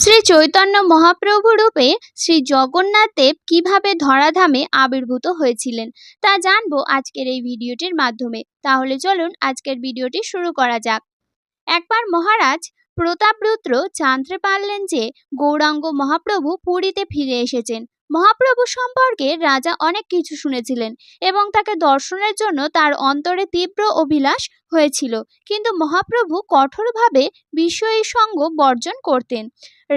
শ্রী চৈতন্য মহাপ্রভু রূপে শ্রী জগন্নাথ দেব কীভাবে ধরাধামে আবির্ভূত হয়েছিলেন তা জানব আজকের এই ভিডিওটির মাধ্যমে। তাহলে চলুন আজকের ভিডিওটি শুরু করা যাক। একবার মহারাজ প্রতাপরুদ্র জানতে পারলেন যে গৌরাঙ্গ মহাপ্রভু পুরীতে ফিরে এসেছেন। মহাপ্রভু সম্পর্কে রাজা অনেক কিছু শুনেছিলেন এবং তাকে দর্শনের জন্য তার অন্তরে তীব্র অভিলাষ হয়েছিল। কিন্তু মহাপ্রভু কঠোরভাবে বিষয়ী সঙ্গ বর্জন করতেন।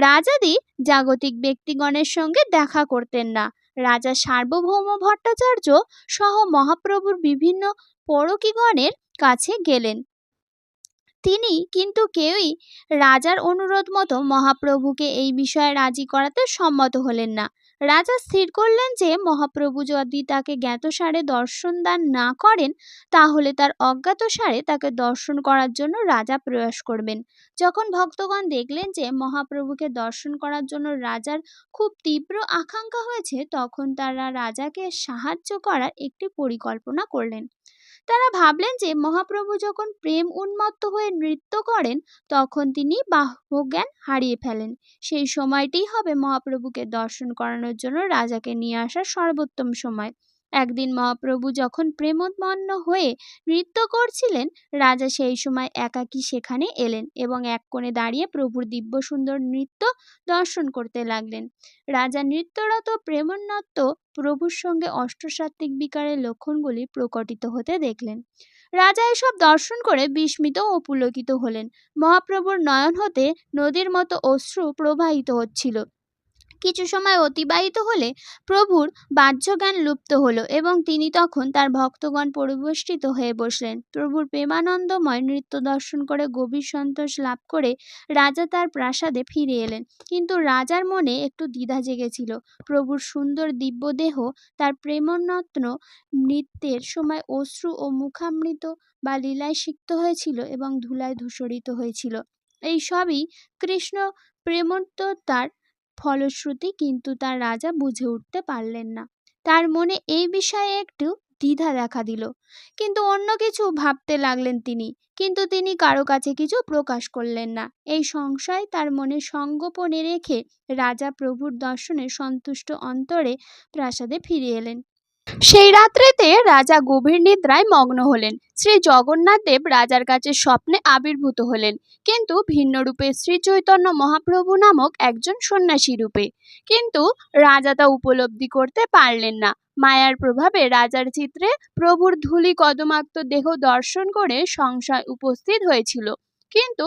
রাজাদি জাগতিক ব্যক্তিগণের সঙ্গে দেখা করতেন না। রাজা সার্বভৌম ভট্টাচার্য সহ মহাপ্রভুর বিভিন্ন পরকীগণের কাছে গেলেন। তিনি কিন্তু কেউই রাজার অনুরোধ মতো মহাপ্রভুকে এই বিষয়ে রাজি করাতে সম্মত হলেন না। রাজা স্থির করলেন যে মহাপ্রভু যদি তাকে জ্ঞাতসারে দর্শন দান না করেন, তাহলে তার অজ্ঞাতসারে তাকে দর্শন করার জন্য রাজা প্রয়াস করবেন। যখন ভক্তগণ দেখলেন যে মহাপ্রভুকে দর্শন করার জন্য রাজার খুব তীব্র আকাঙ্ক্ষা হয়েছে, তখন তারা রাজাকে সাহায্য করার একটি পরিকল্পনা করলেন। তারা ভাবলেন যে মহাপ্রভু যখন প্রেম উন্মত্ত হয়ে নৃত্য করেন, তখন তিনি বাহ্যজ্ঞান হারিয়ে ফেলেন। সেই সময়টি হবে মহাপ্রভুকে দর্শন করানোর জন্য রাজাকে নিয়ে আসার সর্বোত্তম সময়। একদিন মহাপ্রভু যখন প্রেমোন্মন্ন হয়ে নৃত্য করছিলেন, রাজা সেই সময় একাকী সেখানে এলেন এবং এক কোণে দাঁড়িয়ে প্রভুর দিব্য সুন্দর নৃত্য দর্শন করতে লাগলেন। রাজা নৃত্যরত প্রেমোন্নত্ত প্রভুর সঙ্গে অষ্টসাত্ত্বিক বিকারের লক্ষণগুলি প্রকটিত হতে দেখলেন। রাজা এসব দর্শন করে বিস্মিত ও পুলকিত হলেন। মহাপ্রভুর নয়ন হতে নদীর মতো অশ্রু প্রবাহিত হচ্ছিল। কিছু সময় অতিবাহিত হলে প্রভুর বাহ্যজ্ঞান লুপ্ত হলো এবং তিনি তখন তার ভক্তগণ পরিবেষ্টিত হয়ে বসলেন। প্রভুর প্রেমানন্দময় নৃত্য দর্শন করে গভীর সন্তোষ লাভ করে রাজা তার প্রাসাদে ফিরে এলেন। কিন্তু রাজার মনে একটু দ্বিধা জেগেছিল। প্রভুর সুন্দর দিব্য দেহ তার প্রেমনত্ন নৃত্যের সময় অশ্রু ও মুখামৃত বা লীলায় সিক্ত হয়েছিল এবং ধুলায় ধূসরিত হয়েছিল। এই সবই কৃষ্ণ প্রেমোত্তর ফলশ্রুতি কিন্তু তার রাজা বুঝে উঠতে পারলেন না। তার মনে এই বিষয়ে একটু দ্বিধা দেখা দিল। কিন্তু অন্য কিছু ভাবতে লাগলেন তিনি। কিন্তু তিনি কারও কাছে কিছু প্রকাশ করলেন না। এই সংশয় তার মনে সঙ্গোপনে রেখে রাজা প্রভুর দর্শনে সন্তুষ্ট অন্তরে প্রাসাদে ফিরে এলেন। সেই রাত্রেতে রাজা গভীর নিদ্রায় মগ্ন হলেন। শ্রী জগন্নাথ দেব রাজার কাছে স্বপ্নে আবির্ভূত হলেন। কিন্তু ভিন্ন রূপে শ্রী চৈতন্য মহাপ্রভু নামক একজন সন্ন্যাসী রূপে। কিন্তু রাজা তা উপলব্ধি করতে পারলেন না। মায়ার প্রভাবে রাজার চিত্রে প্রভুর ধুলি কদমাক্ত দেহ দর্শন করে সংশয় উপস্থিত হয়েছিল। কিন্তু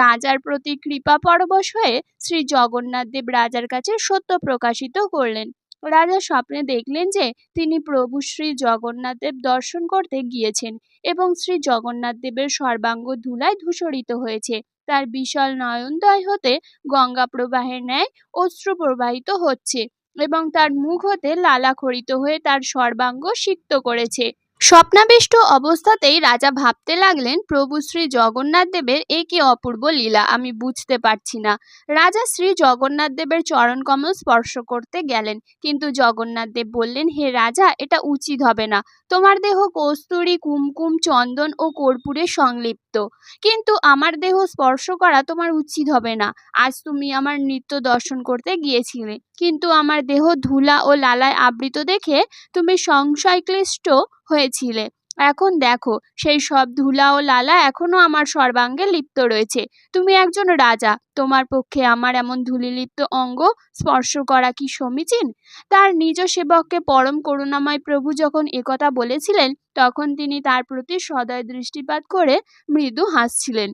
রাজার প্রতি কৃপা পরবশ হয়ে শ্রী জগন্নাথ দেব রাজার কাছে সত্য প্রকাশিত করলেন। রাজা স্বপ্নে দেখলেন যে তিনি প্রভু শ্রী জগন্নাথ দেব দর্শন করতে গিয়েছেন এবং শ্রী জগন্নাথ দেবের সর্বাঙ্গ ধুলায় ধূসরিত হয়েছে। তার বিশাল নয়নদয় হতে গঙ্গা প্রবাহের ন্যায় অশ্রু প্রবাহিত হচ্ছে এবং তার মুখ হতে লালা খরিত হয়ে তার সর্বাঙ্গ সিক্ত করেছে। স্বপ্নাবিষ্ট অবস্থাতেই রাজা ভাবতে লাগলেন, প্রভু শ্রী জগন্নাথ দেবের এ কি অপূর্ব লীলা? আমি বুঝতে পারছি না। রাজা শ্রী জগন্নাথ দেবের চরণ কমল স্পর্শ করতে গেলেন, কিন্তু জগন্নাথ দেব বললেন, হে রাজা, এটা উচিত হবে না। তোমার দেহ কস্তুরী, কুমকুম, চন্দন ও কর্পূরে সংলিপ্ত। কিন্তু আমার দেহ স্পর্শ করা তোমার উচিত হবে না। আজ তুমি আমার নৃত্য দর্শন করতে গিয়েছিলে। কিন্তু আমার দেহ ধুলা ও লালায় আবৃত দেখে তুমি সংশয়ক্লিষ্ট হয়েছিলে। এখন দেখো, সেই সব ধুলা ও লালা এখনও আমার সর্বাঙ্গে লিপ্ত রয়েছে। তুমি একজন রাজা, তোমার পক্ষে আমার এমন ধূলিলিপ্ত অঙ্গ স্পর্শ করা কি সমীচীন? তার নিজ সেবককে পরম করুণাময় প্রভু যখন একথা বলেছিলেন, তখন তিনি তার প্রতি সদয় দৃষ্টিপাত করে মৃদু হাসছিলেন।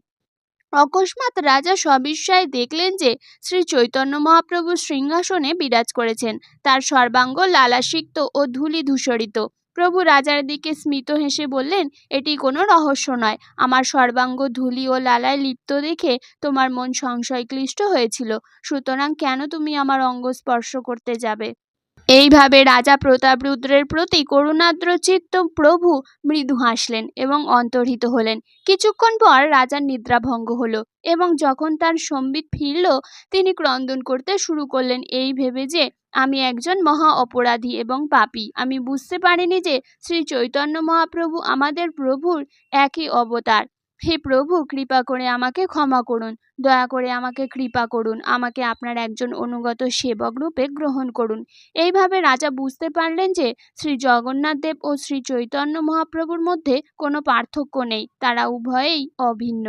অকস্মাৎ রাজা সবিস্ময়ে দেখলেন যে, শ্রী চৈতন্য মহাপ্রভু সিংহাসনে বিরাজ করেছেন। তার সর্বাঙ্গ লালাসিক্ত ও ধূলি ধূসরিত। প্রভু রাজার দিকে স্মিত হেসে বললেন, এটি কোনো রহস্য নয়। আমার সর্বাঙ্গ ধুলি ও লালায় লিপ্ত দেখে তোমার মন সংশয়ক্লিষ্ট হয়েছিল। সুতরাং কেন তুমি আমার অঙ্গ স্পর্শ করতে যাবে? এইভাবে রাজা প্রতাপরুদ্রের প্রতি করুণাদ্র চিত্ত প্রভু মৃদু হাসলেন এবং অন্তর্হিত হলেন। কিছুক্ষণ পর রাজার নিদ্রাভঙ্গ হলো এবং যখন তার সম্বিত ফিরল, তিনি ক্রন্দন করতে শুরু করলেন এই ভেবে যে, আমি একজন মহা অপরাধী এবং পাপী। আমি বুঝতে পারিনি যে শ্রী চৈতন্য মহাপ্রভু আমাদের প্রভুর একই অবতার। হে প্রভু, কৃপা করে আমাকে ক্ষমা করুন। দয়া করে আমাকে কৃপা করুন। আমাকে আপনার একজন অনুগত সেবক রূপে গ্রহণ করুন। এইভাবে রাজা বুঝতে পারলেন যে, শ্রী জগন্নাথ দেব ও শ্রী চৈতন্য মহাপ্রভুর মধ্যে কোনো পার্থক্য নেই। তারা উভয়েই অভিন্ন।